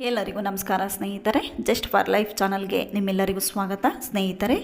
ಎಲ್ಲರಿಗೂ ನಮಸ್ಕಾರ ಸ್ನೇಹಿತರೆ. ಜಸ್ಟ್ ಫಾರ್ ಲೈಫ್ ಚಾನಲ್ಗೆ ನಿಮ್ಮೆಲ್ಲರಿಗೂ ಸ್ವಾಗತ. ಸ್ನೇಹಿತರೆ,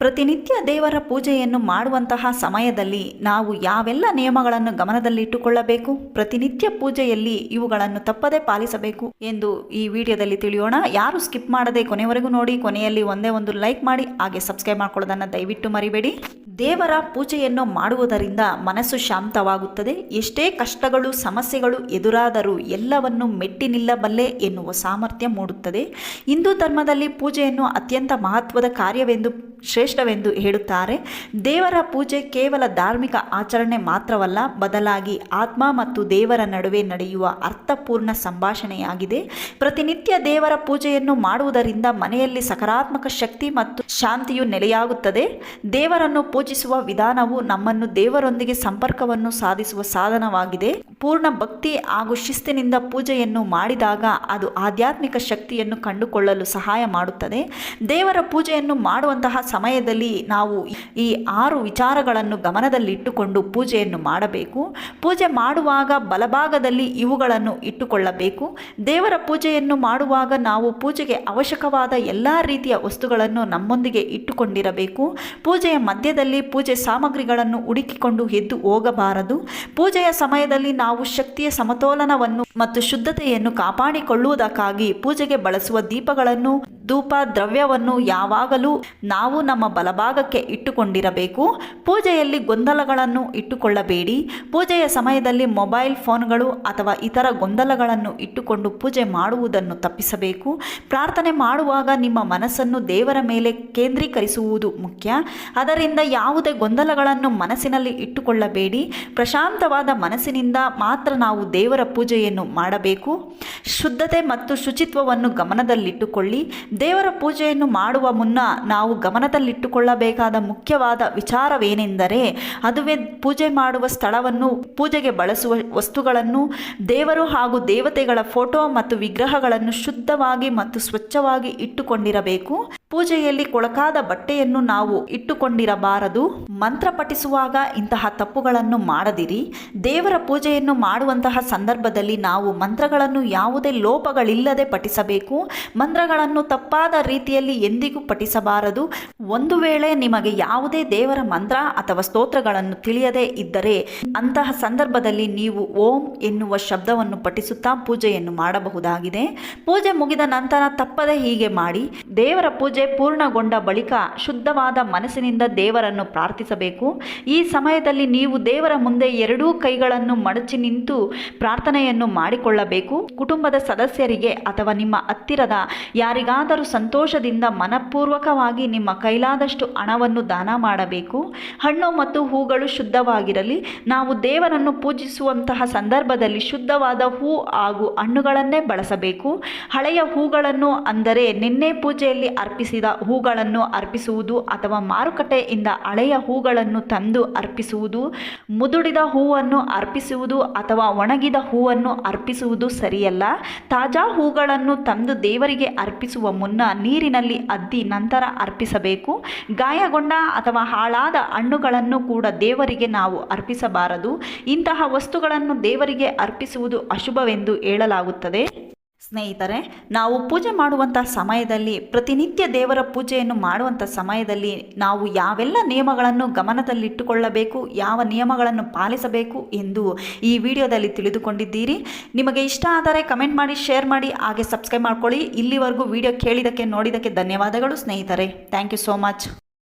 ಪ್ರತಿನಿತ್ಯ ದೇವರ ಪೂಜೆಯನ್ನು ಮಾಡುವಂತಹ ಸಮಯದಲ್ಲಿ ನಾವು ಯಾವೆಲ್ಲ ನಿಯಮಗಳನ್ನು ಗಮನದಲ್ಲಿಟ್ಟುಕೊಳ್ಳಬೇಕು? ಪ್ರತಿನಿತ್ಯ ಪೂಜೆಯಲ್ಲಿ ಇವುಗಳನ್ನು ತಪ್ಪದೇ ಪಾಲಿಸಬೇಕು ಎಂದು ಈ ವಿಡಿಯೋದಲ್ಲಿ ತಿಳಿಯೋಣ. ಯಾರು ಸ್ಕಿಪ್ ಮಾಡದೆ ಕೊನೆವರೆಗೂ ನೋಡಿ, ಕೊನೆಯಲ್ಲಿ ಒಂದೇ ಒಂದು ಲೈಕ್ ಮಾಡಿ, ಹಾಗೆ ಸಬ್ಸ್ಕ್ರೈಬ್ ಮಾಡ್ಕೊಳ್ಳೋದನ್ನು ದಯವಿಟ್ಟು ಮರಿಬೇಡಿ. ದೇವರ ಪೂಜೆಯನ್ನು ಮಾಡುವುದರಿಂದ ಮನಸ್ಸು ಶಾಂತವಾಗುತ್ತದೆ. ಎಷ್ಟೇ ಕಷ್ಟಗಳು, ಸಮಸ್ಯೆಗಳು ಎದುರಾದರೂ ಎಲ್ಲವನ್ನು ಮೆಟ್ಟಿ ನಿಲ್ಲಬಲ್ಲೆ ಎನ್ನುವ ಸಾಮರ್ಥ್ಯ ಮೂಡುತ್ತದೆ. ಹಿಂದೂ ಧರ್ಮದಲ್ಲಿ ಪೂಜೆಯನ್ನು ಅತ್ಯಂತ ಮಹತ್ವದ ಕಾರ್ಯವೆಂದು, ಶ್ರೇಷ್ಠವೆಂದು ಹೇಳುತ್ತಾರೆ. ದೇವರ ಪೂಜೆ ಕೇವಲ ಧಾರ್ಮಿಕ ಆಚರಣೆ ಮಾತ್ರವಲ್ಲ, ಬದಲಾಗಿ ಆತ್ಮ ಮತ್ತು ದೇವರ ನಡುವೆ ನಡೆಯುವ ಅರ್ಥಪೂರ್ಣ ಸಂಭಾಷಣೆಯಾಗಿದೆ. ಪ್ರತಿನಿತ್ಯ ದೇವರ ಪೂಜೆಯನ್ನು ಮಾಡುವುದರಿಂದ ಮನೆಯಲ್ಲಿ ಸಕಾರಾತ್ಮಕ ಶಕ್ತಿ ಮತ್ತು ಶಾಂತಿಯು ನೆಲೆಯಾಗುತ್ತದೆ. ದೇವರನ್ನು ಪೂಜಿಸುವ ವಿಧಾನವು ನಮ್ಮನ್ನು ದೇವರೊಂದಿಗೆ ಸಂಪರ್ಕವನ್ನು ಸಾಧಿಸುವ ಸಾಧನವಾಗಿದೆ. ಪೂರ್ಣ ಭಕ್ತಿ ಹಾಗೂ ಶಿಸ್ತಿನಿಂದ ಪೂಜೆಯನ್ನು ಮಾಡಿದಾಗ ಅದು ಆಧ್ಯಾತ್ಮಿಕ ಶಕ್ತಿಯನ್ನು ಕಂಡುಕೊಳ್ಳಲು ಸಹಾಯ ಮಾಡುತ್ತದೆ. ದೇವರ ಪೂಜೆಯನ್ನು ಮಾಡುವಂತಹ ಸಮಯದಲ್ಲಿ ನಾವು ಈ ಆರು ವಿಚಾರಗಳನ್ನು ಗಮನದಲ್ಲಿಟ್ಟುಕೊಂಡು ಪೂಜೆಯನ್ನು ಮಾಡಬೇಕು. ಪೂಜೆ ಮಾಡುವಾಗ ಬಲಭಾಗದಲ್ಲಿ ಇವುಗಳನ್ನು ಇಟ್ಟುಕೊಳ್ಳಬೇಕು. ದೇವರ ಪೂಜೆಯನ್ನು ಮಾಡುವಾಗ ನಾವು ಪೂಜೆಗೆ ಅವಶ್ಯಕವಾದ ಎಲ್ಲ ರೀತಿಯ ವಸ್ತುಗಳನ್ನು ನಮ್ಮೊಂದಿಗೆ ಇಟ್ಟುಕೊಂಡಿರಬೇಕು. ಪೂಜೆಯ ಮಧ್ಯದಲ್ಲಿ ಪೂಜೆ ಸಾಮಗ್ರಿಗಳನ್ನು ಹುಡುಕಿಕೊಂಡು ಎದ್ದು ಹೋಗಬಾರದು. ಪೂಜೆಯ ಸಮಯದಲ್ಲಿ ಶಕ್ತಿಯ ಸಮತೋಲನವನ್ನು ಮತ್ತು ಶುದ್ಧತೆಯನ್ನು ಕಾಪಾಡಿಕೊಳ್ಳುವುದಕ್ಕಾಗಿ ಪೂಜೆಗೆ ಬಳಸುವ ದೀಪಗಳನ್ನು ಧೂಪ ದ್ರವ್ಯವನ್ನು ಯಾವಾಗಲೂ ನಾವು ನಮ್ಮ ಬಲಭಾಗಕ್ಕೆ ಇಟ್ಟುಕೊಂಡಿರಬೇಕು. ಪೂಜೆಯಲ್ಲಿ ಗೊಂದಲಗಳನ್ನು ಇಟ್ಟುಕೊಳ್ಳಬೇಡಿ. ಪೂಜೆಯ ಸಮಯದಲ್ಲಿ ಮೊಬೈಲ್ ಫೋನ್ಗಳು ಅಥವಾ ಇತರ ಗೊಂದಲಗಳನ್ನು ಇಟ್ಟುಕೊಂಡು ಪೂಜೆ ಮಾಡುವುದನ್ನು ತಪ್ಪಿಸಬೇಕು. ಪ್ರಾರ್ಥನೆ ಮಾಡುವಾಗ ನಿಮ್ಮ ಮನಸ್ಸನ್ನು ದೇವರ ಮೇಲೆ ಕೇಂದ್ರೀಕರಿಸುವುದು ಮುಖ್ಯ. ಅದರಿಂದ ಯಾವುದೇ ಗೊಂದಲಗಳನ್ನು ಮನಸ್ಸಿನಲ್ಲಿ ಇಟ್ಟುಕೊಳ್ಳಬೇಡಿ. ಪ್ರಶಾಂತವಾದ ಮನಸ್ಸಿನಿಂದ ಮಾತ್ರ ನಾವು ದೇವರ ಪೂಜೆಯನ್ನು ಮಾಡಬೇಕು. ಶುದ್ಧತೆ ಮತ್ತು ಶುಚಿತ್ವವನ್ನು ಗಮನದಲ್ಲಿಟ್ಟುಕೊಳ್ಳಿ. ದೇವರ ಪೂಜೆಯನ್ನು ಮಾಡುವ ಮುನ್ನ ನಾವು ಗಮನದಲ್ಲಿಟ್ಟುಕೊಳ್ಳಬೇಕಾದ ಮುಖ್ಯವಾದ ವಿಚಾರವೇನೆಂದರೆ, ಅದುವೇ ಪೂಜೆ ಮಾಡುವ ಸ್ಥಳವನ್ನು, ಪೂಜೆಗೆ ಬಳಸುವ ವಸ್ತುಗಳನ್ನು, ದೇವರು ಹಾಗೂ ದೇವತೆಗಳ ಫೋಟೋ ಮತ್ತು ವಿಗ್ರಹಗಳನ್ನು ಶುದ್ಧವಾಗಿ ಮತ್ತು ಸ್ವಚ್ಛವಾಗಿ ಇಟ್ಟುಕೊಂಡಿರಬೇಕು. ಪೂಜೆಯಲ್ಲಿ ಕೊಳಕಾದ ಬಟ್ಟೆಯನ್ನು ನಾವು ಇಟ್ಟುಕೊಂಡಿರಬಾರದು. ಮಂತ್ರ ಪಠಿಸುವಾಗ ಇಂತಹ ತಪ್ಪುಗಳನ್ನು ಮಾಡದಿರಿ. ದೇವರ ಪೂಜೆಯನ್ನು ಮಾಡುವಂತಹ ಸಂದರ್ಭದಲ್ಲಿ ನಾವು ಮಂತ್ರಗಳನ್ನು ಯಾವುದೇ ಲೋಪಗಳಿಲ್ಲದೆ ಪಠಿಸಬೇಕು. ಮಂತ್ರಗಳನ್ನು ತಪ್ಪಾದ ರೀತಿಯಲ್ಲಿ ಎಂದಿಗೂ ಪಠಿಸಬಾರದು. ಒಂದು ವೇಳೆ ನಿಮಗೆ ಯಾವುದೇ ದೇವರ ಮಂತ್ರ ಅಥವಾ ಸ್ತೋತ್ರಗಳನ್ನು ತಿಳಿಯದೇ ಇದ್ದರೆ ಅಂತಹ ಸಂದರ್ಭದಲ್ಲಿ ನೀವು ಓಂ ಎನ್ನುವ ಶಬ್ದವನ್ನು ಪಠಿಸುತ್ತಾ ಪೂಜೆಯನ್ನು ಮಾಡಬಹುದಾಗಿದೆ. ಪೂಜೆ ಮುಗಿದ ನಂತರ ತಪ್ಪದೆ ಹೀಗೆ ಮಾಡಿ ದೇವರ ಪೂಜೆ ಪೂರ್ಣಗೊಂಡ ಬಳಿಕ ಶುದ್ಧವಾದ ಮನಸ್ಸಿನಿಂದ ದೇವರನ್ನು ಪ್ರಾರ್ಥಿಸಬೇಕು. ಈ ಸಮಯದಲ್ಲಿ ನೀವು ದೇವರ ಮುಂದೆ ಎರಡೂ ಕೈಗಳನ್ನು ಮಡಚಿ ನಿಂತು ಪ್ರಾರ್ಥನೆಯನ್ನು ಮಾಡಿಕೊಳ್ಳಬೇಕು. ಕುಟುಂಬದ ಸದಸ್ಯರಿಗೆ ಅಥವಾ ನಿಮ್ಮ ಹತ್ತಿರದ ಯಾರಿಗಾದರೂ ಸಂತೋಷದಿಂದ ಮನಪೂರ್ವಕವಾಗಿ ನಿಮ್ಮ ಕೈಲಾದಷ್ಟು ಹಣವನ್ನು ದಾನ ಮಾಡಬೇಕು. ಹಣ್ಣು ಮತ್ತು ಹೂಗಳು ಶುದ್ಧವಾಗಿರಲಿ. ನಾವು ದೇವರನ್ನು ಪೂಜಿಸುವಂತಹ ಸಂದರ್ಭದಲ್ಲಿ ಶುದ್ಧವಾದ ಹೂ ಹಾಗೂ ಹಣ್ಣುಗಳನ್ನೇ ಬಳಸಬೇಕು. ಹಳೆಯ ಹೂಗಳನ್ನು ಅಂದರೆ ನಿನ್ನೆ ಪೂಜೆಯಲ್ಲಿ ಅರ್ಪಿಸಿದ ಹೂಗಳನ್ನು ಅರ್ಪಿಸುವುದು ಅಥವಾ ಮಾರುಕಟ್ಟೆಯಿಂದ ಹಳೆಯ ಹೂಗಳನ್ನು ತಂದು ಅರ್ಪಿಸುವುದು, ಮುದುಡಿದ ಹೂವನ್ನು ಅರ್ಪಿಸುವುದು ಅಥವಾ ಒಣಗಿದ ಹೂವನ್ನು ಅರ್ಪಿಸುವುದು ಸರಿಯಲ್ಲ. ತಾಜಾ ಹೂಗಳನ್ನು ತಂದು ದೇವರಿಗೆ ಅರ್ಪಿಸುವ ಮುನ್ನ ನೀರಿನಲ್ಲಿ ಅದ್ದಿ ನಂತರ ಅರ್ಪಿಸಬೇಕು. ಗಾಯಗೊಂಡ ಅಥವಾ ಹಾಳಾದ ಹಣ್ಣುಗಳನ್ನು ಕೂಡ ದೇವರಿಗೆ ನಾವು ಅರ್ಪಿಸಬಾರದು. ಇಂತಹ ವಸ್ತುಗಳನ್ನು ದೇವರಿಗೆ ಅರ್ಪಿಸುವುದು ಅಶುಭವೆಂದು ಹೇಳಲಾಗುತ್ತದೆ. ಸ್ನೇಹಿತರೆ, ನಾವು ಪೂಜೆ ಮಾಡುವಂಥ ಸಮಯದಲ್ಲಿ, ಪ್ರತಿನಿತ್ಯ ದೇವರ ಪೂಜೆಯನ್ನು ಮಾಡುವಂಥ ಸಮಯದಲ್ಲಿ ನಾವು ಯಾವೆಲ್ಲ ನಿಯಮಗಳನ್ನು ಗಮನದಲ್ಲಿಟ್ಟುಕೊಳ್ಳಬೇಕು, ಯಾವ ನಿಯಮಗಳನ್ನು ಪಾಲಿಸಬೇಕು ಎಂದು ಈ ವಿಡಿಯೋದಲ್ಲಿ ತಿಳಿದುಕೊಂಡಿದ್ದೀರಿ. ನಿಮಗೆ ಇಷ್ಟ ಆದರೆ ಕಮೆಂಟ್ ಮಾಡಿ, ಶೇರ್ ಮಾಡಿ, ಹಾಗೆ ಸಬ್ಸ್ಕ್ರೈಬ್ ಮಾಡ್ಕೊಳ್ಳಿ. ಇಲ್ಲಿವರೆಗೂ ವಿಡಿಯೋ ಕೇಳಿದ್ದಕ್ಕೆ, ನೋಡಿದ್ದಕ್ಕೆ ಧನ್ಯವಾದಗಳು ಸ್ನೇಹಿತರೆ. Thank you so much.